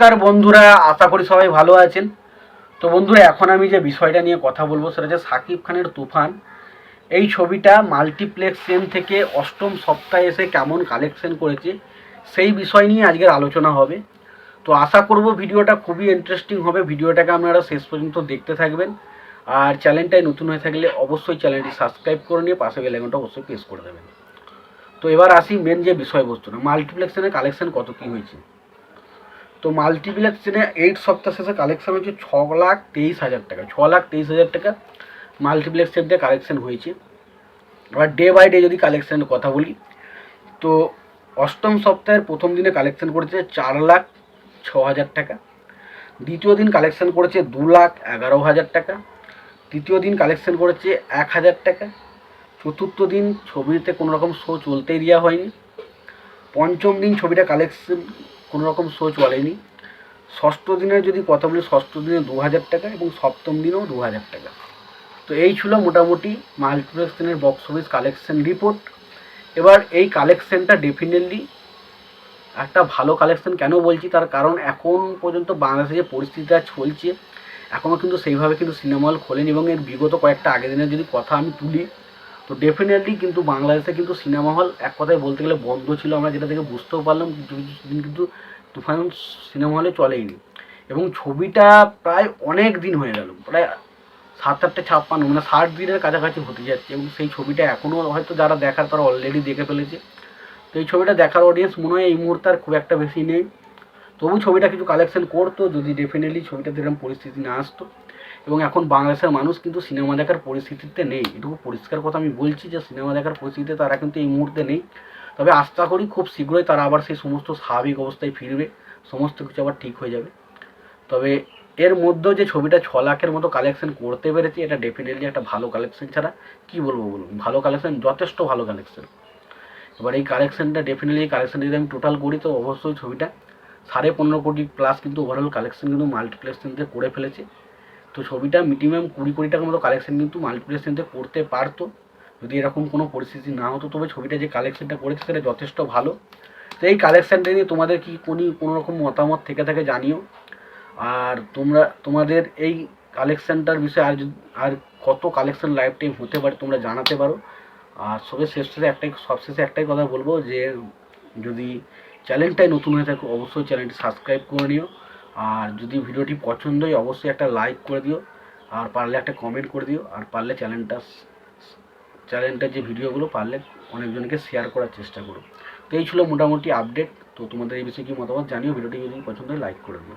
নমস্কার বন্ধুরা, আশা করি সবাই ভালো আছেন। তো বন্ধুরা, এখন আমি যে বিষয়টা নিয়ে কথা বলব সেটা হচ্ছে সাকিব খানের তুফান। এই ছবিটা মাল্টিপ্লেক্স চেন থেকে অষ্টম সপ্তাহে এসে কেমন কালেকশন করেছে, সেই বিষয় নিয়ে আজকের আলোচনা হবে। তো আশা করব ভিডিওটা খুবই ইন্টারেস্টিং হবে। ভিডিওটাকে আপনারা শেষ পর্যন্ত দেখতে থাকবেন। আর চ্যানেলটায় নতুন হয়ে থাকলে অবশ্যই চ্যানেলটি সাবস্ক্রাইব করে নিয়ে পাশে বেলাইকনটা অবশ্যই প্রেস করে দেবেন। তো এবার আসি মেন যে বিষয়বস্তুটা মাল্টিপ্লেক্সের কালেকশন কত কী হয়েছে? তো মাল্টিপ্লেক্স মাল্টিপ্লেক্সে এইট সপ্তাহ শেষে কালেকশন হচ্ছে ছ লাখ তেইশ হাজার টাকা। ছ লাখ তেইশ হাজার টাকা মাল্টিপ্লেক্সের দিয়ে কালেকশন হয়েছে। এবার ডে বাই ডে যদি কালেকশনের কথা বলি, তো অষ্টম সপ্তাহের প্রথম দিনে কালেকশন করেছে চার লাখ ছ হাজার টাকা। দ্বিতীয় দিন কালেকশন করেছে দু লাখ এগারো হাজার টাকা। তৃতীয় দিন কালেকশন করেছে এক হাজার টাকা। চতুর্থ দিন ছবিতে কোনো রকম শো চলতেই দেওয়া হয়নি। পঞ্চম দিন ছবিটা কালেকশন কোনো রকম শো চলেনি ষষ্ঠ দিনের যদি কথা বলি ষষ্ঠ দিনে দু হাজার টাকা এবং সপ্তম দিনেও দু হাজার টাকা। তো এই ছিল মোটামুটি মাল্টিপ্লেক্স দিনের বক্স অফিস কালেকশন রিপোর্ট এবার এই কালেকশনটা ডেফিনেটলি একটা ভালো কালেকশন কেন বলছি? তার কারণ এখন পর্যন্ত বাংলাদেশে যে পরিস্থিতিটা চলছে এখনও কিন্তু সেইভাবে কিন্তু সিনেমা হল খোলেনি এবং এর বিগত কয়েকটা আগের দিনের যদি কথা আমি তুলি তো ডেফিনেটলি কিন্তু বাংলাদেশে কিন্তু সিনেমা হল এক কথায় বলতে গেলে বন্ধ ছিল, আমরা যেটা থেকে বুঝতেও পারলাম কিছু কিছু দিন কিন্তু তুফান সিনেমা হলে চলেইনি। এবং ছবিটা প্রায় অনেক দিন হয়ে গেল, প্রায় সাত আটটা ছাপ্পান্ন মানে ষাট দিনের কাছাকাছি হতে যাচ্ছে এবং সেই ছবিটা এখনও হয়তো যারা দেখার তারা অলরেডি দেখে ফেলেছে। তো এই ছবিটা দেখার অডিয়েন্স মনে হয় এই মুহূর্তে আর খুব একটা বেশি নেই। তবু ছবিটা কিছু কালেকশন করতো, যদি ডেফিনেটলি ছবিটাতে এরকম পরিস্থিতি না আসতো। এবং এখন বাংলাদেশের মানুষ কিন্তু সিনেমা দেখার পরিস্থিতিতে নেই। এটুকু পরিষ্কার কথা আমি বলছি যে সিনেমা দেখার পরিস্থিতিতে তারা কিন্তু এই মুহূর্তে নেই। তবে আশা করি খুব শীঘ্রই তারা আবার সেই সমস্ত স্বাভাবিক অবস্থায় ফিরবে। সমস্ত কিছু আবার ঠিক হয়ে যাবে। তবে এর মধ্যেও যে ছবিটা ছ লাখের মতো কালেকশন করতে পেরেছে, এটা ডেফিনেটলি একটা ভালো কালেকশন ছাড়া কি বলব বলুন? ভালো কালেকশন যথেষ্ট ভালো কালেকশন এবার এই কালেকশনটা ডেফিনেটলি কালেকশন যদি আমি টোটাল করি, তো অবশ্যই ছবিটা সাড়ে পনেরো কোটি প্লাস কিন্তু ওভারঅল কালেকশন কিন্তু মাল্টিপ্লেক্স থেকে করে ফেলেছে। তো ছবিটা মিনিমাম কুড়ি কোটি টাকার মতো কালেকশন কিন্তু মাল্টিপ্লেক্স থেকে করতে পারতো। যদি এরকম কোনো পরিস্থিতি না হতো, তবে ছবিটা যে কালেকশনটা করেছে সেটা যথেষ্ট ভালো। তো এই কালেকশানটা নিয়ে তোমাদের কি কোনো কোনো রকম মতামত থেকে থাকে জানিও। আর তোমরা, তোমাদের এই কালেকশানটার বিষয়ে আর আর কত কালেকশন লাইফ টাইম হতে পারে তোমরা জানাতে পারো। আর সবে শেষে একটাই সবশেষে একটাই কথা বলব যে যদি চ্যানেলটাই নতুন হয়ে থাকে অবশ্যই চ্যানেলটি সাবস্ক্রাইব করে নিও। আর যদি ভিডিওটি পছন্দ হয়, অবশ্যই একটা লাইক করে দিও। আর পারলে একটা কমেন্ট করে দিও। আর পারলে চ্যানেলটা চ্যানেলটার যে ভিডিওগুলো পারলে অনেকজনকে শেয়ার করার চেষ্টা করো। তো এই ছিল মোটামুটি আপডেট তো তোমাদের এই বিষয়ে কি মতামত জানিও। ভিডিওটি যদি পছন্দ হয় লাইক করে দিও।